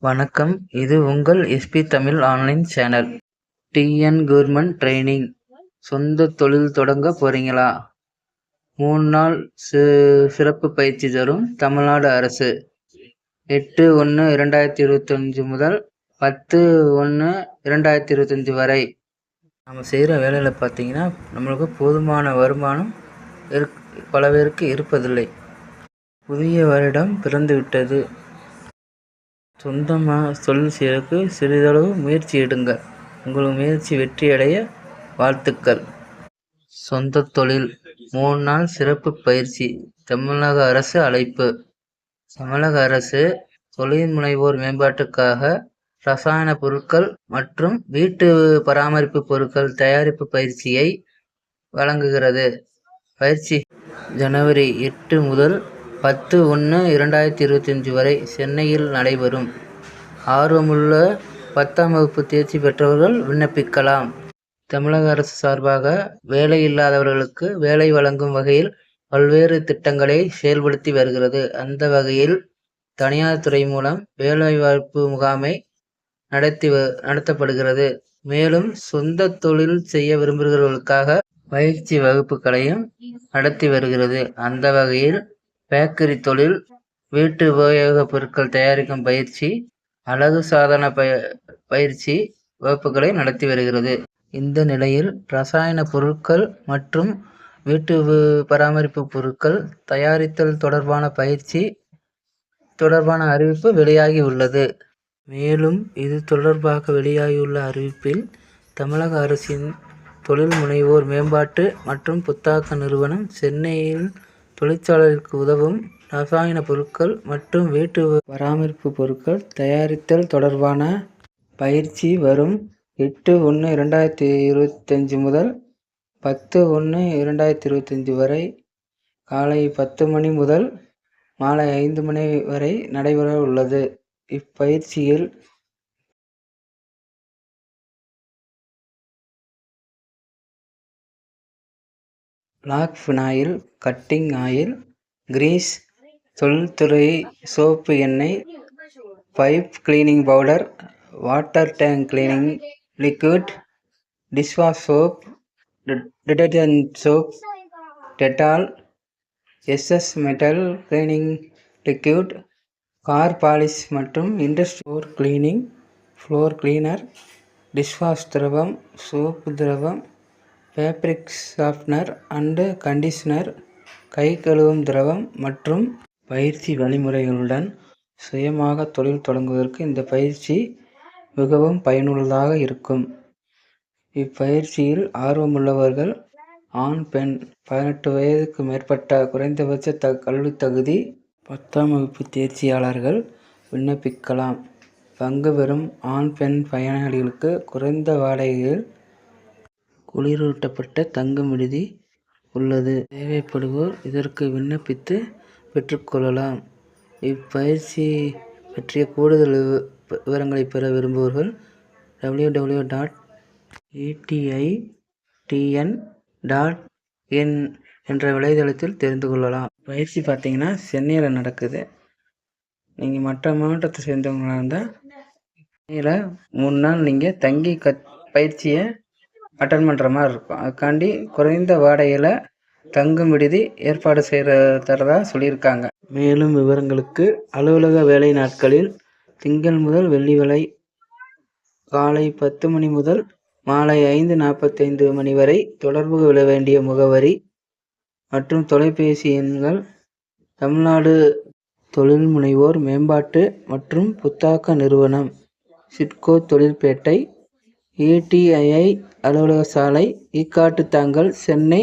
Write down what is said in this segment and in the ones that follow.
வணக்கம். இது உங்கள் SP Tamil online channel. TN government training. சொந்த தொழில் தொடங்க போறீங்களா? மூணு நாள் சி சிறப்பு பயிற்சி தரும் தமிழ்நாடு அரசு. எட்டு ஒன்று இரண்டாயிரத்தி இருபத்தஞ்சி முதல் பத்து ஒன்று இரண்டாயிரத்தி இருபத்தஞ்சி வரை. நம்ம செய்கிற வேலையில் பார்த்தீங்கன்னா நம்மளுக்கு போதுமான வருமானம் இருக் பல பேருக்கு இருப்பதில்லை. புதிய வருடம் பிறந்து விட்டது சொந்தமாக தொழில் செய்யறதுக்கு சிறிதளவு முயற்சி எடுங்கள் உங்கள் முயற்சி வெற்றியடைய வாழ்த்துக்கள். சொந்த தொழில். மூணு நாள் சிறப்பு பயிற்சி. தமிழக அரசு அழைப்பு. தமிழக அரசு தொழில் முனைவோர் மேம்பாட்டுக்காக ரசாயன பொருட்கள் மற்றும் வீட்டு பராமரிப்பு பொருட்கள் தயாரிப்பு பயிற்சியை வழங்குகிறது. பயிற்சி ஜனவரி எட்டு முதல் பத்து ஒன்று இரண்டாயிரத்தி இருபத்தஞ்சி வரை சென்னையில் நடைபெறும். ஆர்வமுள்ள பத்தாம் வகுப்பு தேர்ச்சி பெற்றவர்கள் விண்ணப்பிக்கலாம். தமிழக அரசு சார்பாக வேலை இல்லாதவர்களுக்கு வேலை வழங்கும் வகையில் பல்வேறு திட்டங்களை செயல்படுத்தி வருகிறது. அந்த வகையில் தனியார் துறை மூலம் வேலைவாய்ப்பு முகாமை நடத்தி நடத்தப்படுகிறது. மேலும் சொந்த தொழில் செய்ய விரும்புகிறவர்களுக்காக பயிற்சி வகுப்புகளையும் நடத்தி வருகிறது. அந்த வகையில் பேக்கரி தொழில் வீட்டு உபயோகப் பொருட்கள் தயாரிக்கும் பயிற்சி அழகு சாதன பய பயிற்சி வகுப்புகளை நடத்தி வருகிறது. இந்த நிலையில் ரசாயன பொருட்கள் மற்றும் வீட்டு பராமரிப்பு பொருட்கள் தயாரித்தல் தொடர்பான பயிற்சி தொடர்பான அறிவிப்பு வெளியாகி உள்ளது. மேலும் இது தொடர்பாக வெளியாகியுள்ள அறிவிப்பில் தமிழக அரசின் தொழில் முனைவோர் மேம்பாட்டு மற்றும் புத்தாக்க நிறுவனம் சென்னையில் தொழிற்சாலைகளுக்கு உதவும் ரசாயன பொருட்கள் மற்றும் வீட்டு பராமரிப்பு பொருட்கள் தயாரித்தல் தொடர்பான பயிற்சி வரும் எட்டு ஒன்று இரண்டாயிரத்தி இருபத்தஞ்சி முதல் பத்து ஒன்று இரண்டாயிரத்தி இருபத்தஞ்சி வரை காலை பத்து மணி முதல் மாலை ஐந்து மணி வரை நடைபெற உள்ளது. இப்பயிற்சியில் black phenyl cutting oil grease தொழில்துறை சோப்பு எண்ணெய் pipe cleaning powder water tank cleaning liquid dishwash soap detergent soap Dettol SS metal cleaning liquid car polish மற்றும் industrial cleaning floor cleaner dishwash திரவம் சோப்பு திரவம் ஃபேப்ரிக் ஷார்ப்னர் அண்டு கண்டிஷனர் கை கழுவும் திரவம் மற்றும் பயிற்சி வழிமுறைகளுடன் சுயமாக தொழில் தொடங்குவதற்கு இந்த பயிற்சி மிகவும் பயனுள்ளதாக இருக்கும். இப்பயிற்சியில் ஆர்வமுள்ளவர்கள் ஆண் பெண் பதினெட்டு வயதுக்கு மேற்பட்ட குறைந்தபட்ச த கல்வி தகுதி பத்தாம் வகுப்பு தேர்ச்சியாளர்கள் விண்ணப்பிக்கலாம். பங்கு பெறும் ஆண் பெண் பயனாளிகளுக்கு குறைந்த வாடகையில் குளிரூட்டப்பட்ட தங்கும் விடுதி உள்ளது. தேவைப்படுவோர் இதற்கு விண்ணப்பித்து பெற்றுக்கொள்ளலாம் இப்பயிற்சி பற்றிய கூடுதல் விவரங்களை பெற விரும்புவர்கள் W W dot ATI TN dot in என்ற வலைதளத்தில் தெரிந்து கொள்ளலாம். பயிற்சி பார்த்தீங்கன்னா சென்னையில் நடக்குது. நீங்கள் மற்ற மாவட்டத்தை சேர்ந்தவங்களாக இருந்தால் சென்னையில் மூணு நாள் நீங்கள் தங்கி கத் பயிற்சியை அட்டன் பண்ணுற மாதிரி இருக்கும். அதுக்காண்டி குறைந்த வாடகையில் தங்கும் விடுதி ஏற்பாடு செய்கிற தரதா சொல்லியிருக்காங்க. மேலும் விவரங்களுக்கு அலுவலக வேலை நாட்களில் திங்கள் முதல் வெள்ளி வரை காலை பத்து மணி முதல் மாலை ஐந்து நாற்பத்தைந்து மணி வரை தொடர்பு கொள்ள வேண்டிய முகவரி மற்றும் தொலைபேசி எண்கள் தமிழ்நாடு தொழில் முனைவோர் மேம்பாட்டு மற்றும் புத்தாக்க நிறுவனம் சிட்கோ தொழில்பேட்டை ஏடிஐஐ அலுவலக சாலை ஈக்காட்டுத்தாங்கல் சென்னை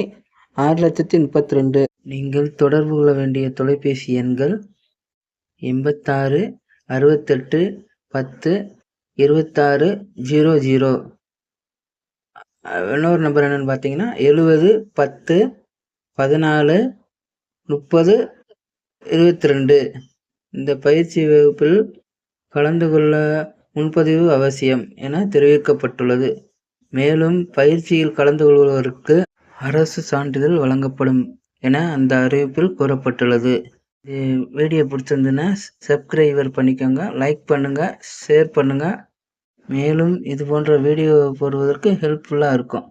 ஆறு லட்சத்தி முப்பத்தி ரெண்டு நீங்கள் தொடர்பு கொள்ள வேண்டிய தொலைபேசி எண்கள் எண்பத்தாறு அறுபத்தெட்டு பத்து இருபத்தாறு ஜீரோ ஜீரோ. இன்னொரு நம்பர் என்னென்னு பார்த்தீங்கன்னா எழுபது பத்து பதினாலு முப்பது இருபத்தி ரெண்டு இந்த பயிற்சி வகுப்பில் கலந்து கொள்ள முன்பதிவு அவசியம் என தெரிவிக்கப்பட்டுள்ளது. மேலும் பயிற்சியில் கலந்து கொள்வதற்கு அரசு சான்றிதழ் வழங்கப்படும் என அந்த அறிவிப்பில் கூறப்பட்டுள்ளது. வீடியோ பிடிச்சிருந்துன்னா சப்ஸ்கிரைபர் பண்ணிக்கோங்க லைக் பண்ணுங்கள் ஷேர் பண்ணுங்கள் மேலும் இது போன்ற வீடியோ போடுவதற்கு ஹெல்ப்ஃபுல்லாக இருக்கும்.